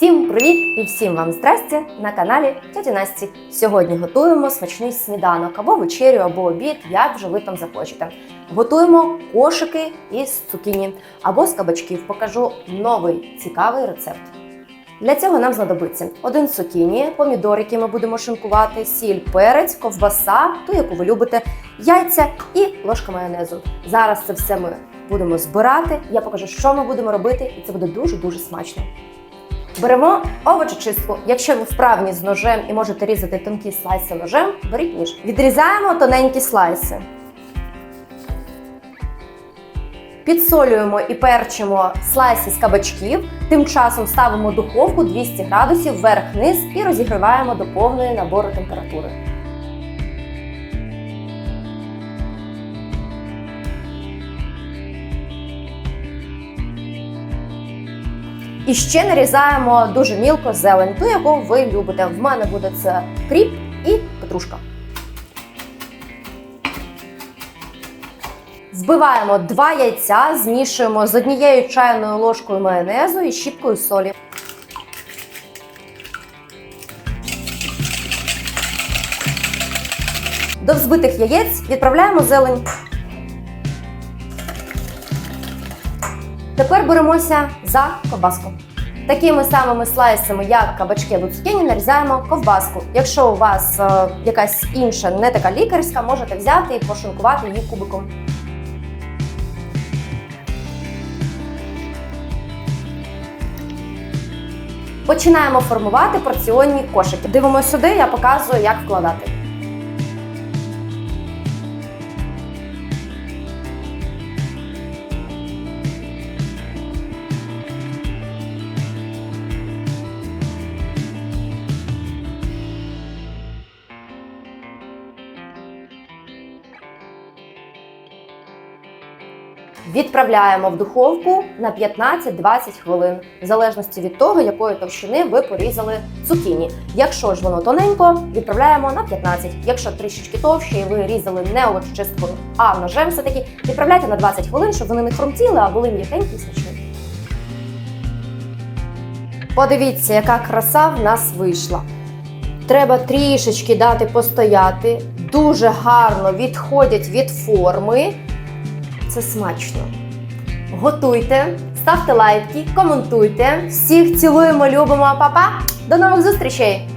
Всім привіт і всім вам здрастя на каналі Тьоті Насті. Сьогодні готуємо смачний сніданок або вечерю, або обід, як вже ви там захочете. Готуємо кошики із цукіні або з кабачків. Покажу новий цікавий рецепт. Для цього нам знадобиться один цукіні, помідор, який ми будемо шинкувати, сіль, перець, ковбаса, ту, яку ви любите, яйця і ложка майонезу. Зараз це все ми будемо збирати. Я покажу, що ми будемо робити, і це буде дуже дуже смачно. Беремо овочечистку. Якщо ви вправні з ножем і можете різати тонкі слайси ножем, беріть ніж. Відрізаємо тоненькі слайси. Підсолюємо і перчимо слайси з кабачків. Тим часом ставимо духовку 200 градусів вверх-вниз і розігріваємо до повної набору температури. І ще нарізаємо дуже мілко зелень, ту, яку ви любите. В мене буде це кріп і петрушка. Вбиваємо два яйця, змішуємо з однією чайною ложкою майонезу і щіпкою солі. До взбитих яєць відправляємо зелень. Тепер беремося за ковбаску. Такими самими слайсами, як кабачки або цукіні, нарізаємо ковбаску. Якщо у вас е, якась інша, не така лікарська, можете взяти і пошинкувати її кубиком. Починаємо формувати порціонні кошики. Дивимося сюди, я показую, як вкладати. Відправляємо в духовку на 15-20 хвилин, в залежності від того, якої товщини ви порізали цукіні. Якщо ж воно тоненько, відправляємо на 15. Якщо трішечки товще, і ви різали не овочечисткою, а ножем все-таки, відправляйте на 20 хвилин, щоб вони не хрумтіли, а були м'якенькі смачні. Подивіться, яка краса в нас вийшла. Треба трішечки дати постояти. Дуже гарно відходять від форми. Це смачно. Готуйте, ставте лайки, коментуйте. Всіх цілуємо, любимо, Па-па! До нових зустрічей!